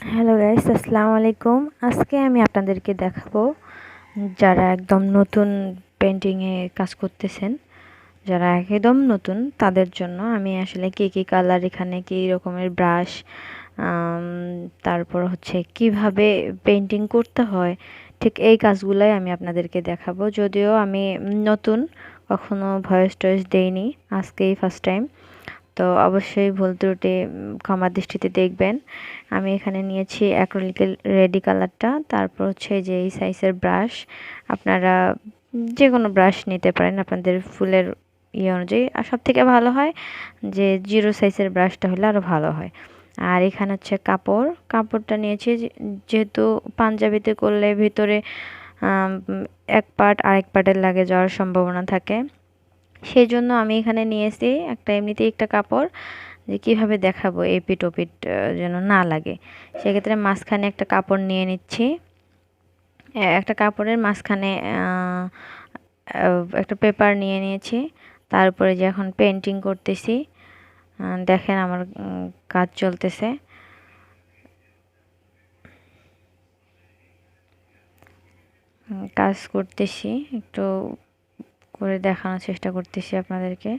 Hello guys আসসালামু আলাইকুম আজকে আমি আপনাদেরকে দেখাবো যারা একদম নতুন পেন্টিংয়ে কাজ করতেছেন যারা একদম নতুন তাদের জন্য আমি আসলে কী কী কালার এখানে কী রকমের ব্রাশ তারপর হচ্ছে কীভাবে পেন্টিং করতে হয় ঠিক এই কাজগুলাই আমি আপনাদেরকে দেখাবো যদিও আমি নতুন কখনো ভয়েস টয়েস দেইনি আজকেই ফার্স্ট টাইম তো অবশ্যই ভুল ত্রুটি ক্ষমা দৃষ্টিতে দেখবেন। আমি এখানে নিয়েছি অ্যাক্রোলিকের রেডি কালারটা তারপর হচ্ছে যে এই সাইজের ব্রাশ আপনারা যে কোনো ব্রাশ নিতে পারেন আপনাদের ফুলের ইয়ে অনুযায়ী। আর সব থেকে ভালো হয় যে জিরো সাইজের ব্রাশটা হলে আরও ভালো হয়। আর এখানে হচ্ছে কাপড়। কাপড়টা নিয়েছি যেহেতু পাঞ্জাবিতে করলে ভিতরে এক পার্ট আরেক পার্টের লাগে যাওয়ার সম্ভাবনা থাকে। সেই জন্য আমি এখানে নিয়েছি একটা এমনিতেই একটা কাপড় যে কীভাবে দেখাবো এপিট ওপিট যেন না লাগে। সেক্ষেত্রে মাঝখানে একটা কাপড় নিয়ে নিচ্ছি। একটা কাপড়ের মাঝখানে একটা পেপার নিয়ে নিয়েছি। তারপরে যে এখন পেন্টিং করতেছি দেখেন আমার কাজ চলতেছে। কাজ করতেছি, একটু করে দেখানোর চেষ্টা করতেছি আপনাদেরকে।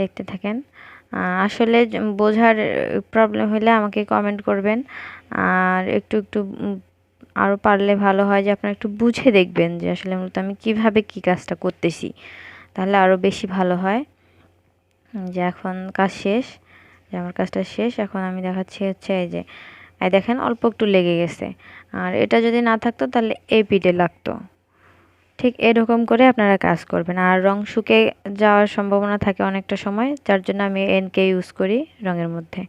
দেখতে থাকেন। আসলে বোঝার প্রবলেম হলে আমাকে কমেন্ট করবেন। আর একটু একটু আরও পারলে ভালো হয় যে আপনারা একটু বুঝে দেখবেন যে আসলে মূলত আমি কীভাবে কি কাজটা করতেছি। তাহলে আরও বেশি ভালো হয়। যে এখন কাজ শেষ, যে আমার কাজটা শেষ, এখন আমি দেখাচ্ছি হচ্ছে এই যে দেখেন অল্প একটু লেগে গেছে। আর এটা যদি না থাকতো তাহলে এই পিঠে লাগতো। ঠিক এরকম করে আপনারা কাজ করবেন। আর রং শুকে যাওয়ার সম্ভাবনা থাকে অনেকটা সময়, যার জন্য আমি এনকে ইউজ করি রঙের মধ্যে।